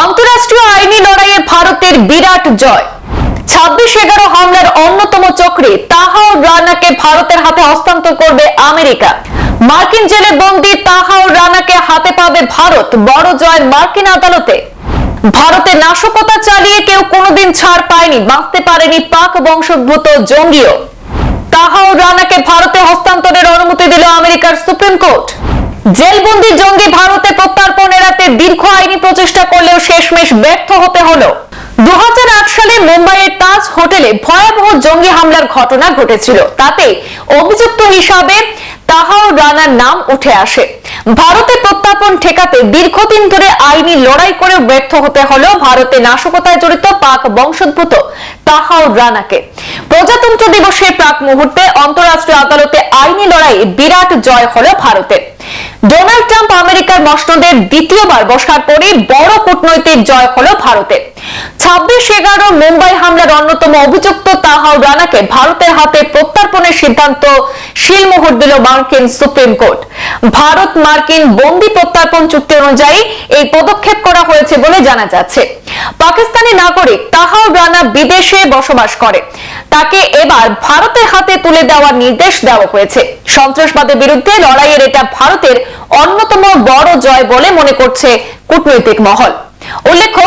অন্তরাষ্ট্রীয় আইনি লড়াইয়ে ভারতের বিরাট জয়। ছাব্বিশ এগারো হামলার অন্যতম চক্রী তাহাউর রানাকে ভারতের হাতে হস্তান্তর করবে আমেরিকা। মার্কিন জেলে বন্দী তাহাউর রানাকে হাতে পাবে ভারত। বড় জয় মার্কিন আদালতে। ভারতে নাশকতা চালিয়ে কেউ কোনোদিন ছাড় পায়নি, বাঁচতে পারেনি পাক বংশোদ্ভূত জঙ্গিও। তাহাউর রানাকে ভারতে হস্তান্তরের অনুমতি দিল আমেরিকার সুপ্রিম কোর্ট। জেলবন্দি জঙ্গি ভারতে প্রত্যার্পণ এড়াতে দীর্ঘ আইনি প্রচেষ্টা করলেও শেষমেশ ব্যর্থ হতে হলো। দু সালে মুম্বাইয়ের তাজ হোটেলে ভয়াবহ জঙ্গি হামলার ঘটনা ঘটেছিল। তাতে অভিযুক্ত হিসাবে তাহাও রানার নাম উঠে আসে। ভারতে প্রত্যাপন ঠেকাতে দীর্ঘদিন ধরে আইনি লড়াই করে ব্যর্থ হতে হলো ভারতে নাশকতায় জড়িত পাক বংশোদ্ভূত তাহাও রানাকে। প্রজাতন্ত্র দিবসের প্রাক মুহূর্তে অন্তরাষ্ট্রীয় আদালতে আইনি লড়াইয়ে বিরাট জয় হলো ভারতের। ডোনাল্ড ট্রাম্প আমেরিকার মসনদের দ্বিতীয়বার বসার পরে বড় কূটনৈতিক জয় হলো ভারতে ছাব্বিশ এগারো মুম্বাই হামলার অন্যতম অভিযুক্ত তাহাও রানাকে ভারতের হাতে প্রত্যার্পণের সিদ্ধান্ত শিলমোহর দিল মার্কিন সুপ্রিম কোর্ট। ভারত মার্কিন বন্দি প্রত্যার্পণ চুক্তি অনুযায়ী এই পদক্ষেপ করা হয়েছে বলে জানা যাচ্ছে। পাকিস্তানি নাগরিক তাহাউ রানা বিদেশে বসবাস করে। তাকে এবার ভারতের হাতে তুলে দেওয়ার নির্দেশ দেওয়া হয়েছে। সন্ত্রাসবাদের বিরুদ্ধে লড়াইয়ের এটা ভারতের অন্যতম বড় জয় বলে মনে করছে কূটনৈতিক মহল। উল্লেখ্য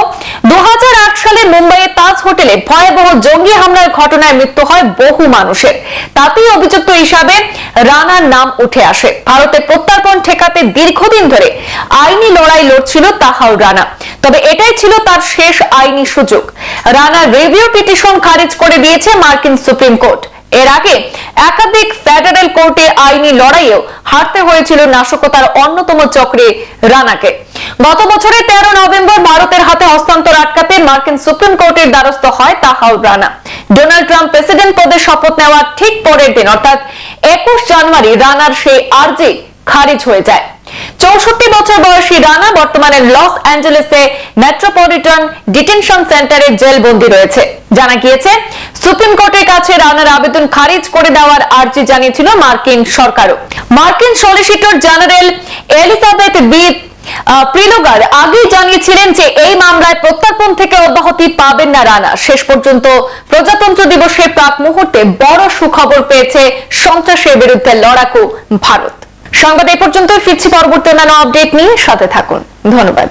দু সালে মুম্বাইয়ের তাজ হোটেলে ভয়াবহ জঙ্গি হামলার ঘটনায় মৃত্যু হয় বহু মানুষের। তাতেই অভিযুক্ত হিসাবে রানার নাম উঠে আসে। ভারতে প্রত্যার্পণ ঠেকাতে দীর্ঘদিন ধরে আইনি লড়াই লড়ছিল তাহাউর রানা। তবে এটাই ছিল তার শেষ আইনি সুযোগ। রানার রিভিউ পিটিশন খারিজ করে দিয়েছে মার্কিন সুপ্রিম কোর্ট। এর আগে ফেডারেল কোর্টে আইনি লড়াইয়েও হারতে হয়েছিল নাশকতার অন্যতম চক্রে রানাকে। গত বছরের তেরো নভেম্বর ভারতের হাতে হস্তান্তর আটকাতে মার্কিন সুপ্রিম কোর্টের দ্বারস্থ হয় Tahawwur Rana. Donald Trump president পদে শপথ নেওয়ার ঠিক পরের দিন, অর্থাৎ একুশ জানুয়ারি, রানার সেই আর্জি খারিজ হয়ে যায়। চৌষট্টি বছর বয়সী রানা বর্তমানে লস অ্যাঞ্জেলেসে মেট্রোপলিটন ডিটেনশন সেন্টারে জেলবন্দি রয়েছে। জানা গিয়েছে সুপ্রিম কোর্টের কাছে রানার আবেদন খারিজ করে দেওয়ার আর্জি জানিয়েছিল মার্কিন সরকারও। মার্কিন solicitor general Elizabeth B Prelogar আগেই জানিয়েছিলেন যে এই মামলায় প্রত্যার্পণ থেকে অব্যাহতি পাবেন না রানা। শেষ পর্যন্ত প্রজাতন্ত্র দিবসের প্রাক মুহূর্তে বড় সুখবর পেয়েছে সন্ত্রাসের বিরুদ্ধে লড়াকু ভারত। সংবাদ এই পর্যন্ত ফিরছি পরবর্তী অন্যান্য আপডেট নিয়ে সাথে থাকুন। ধন্যবাদ।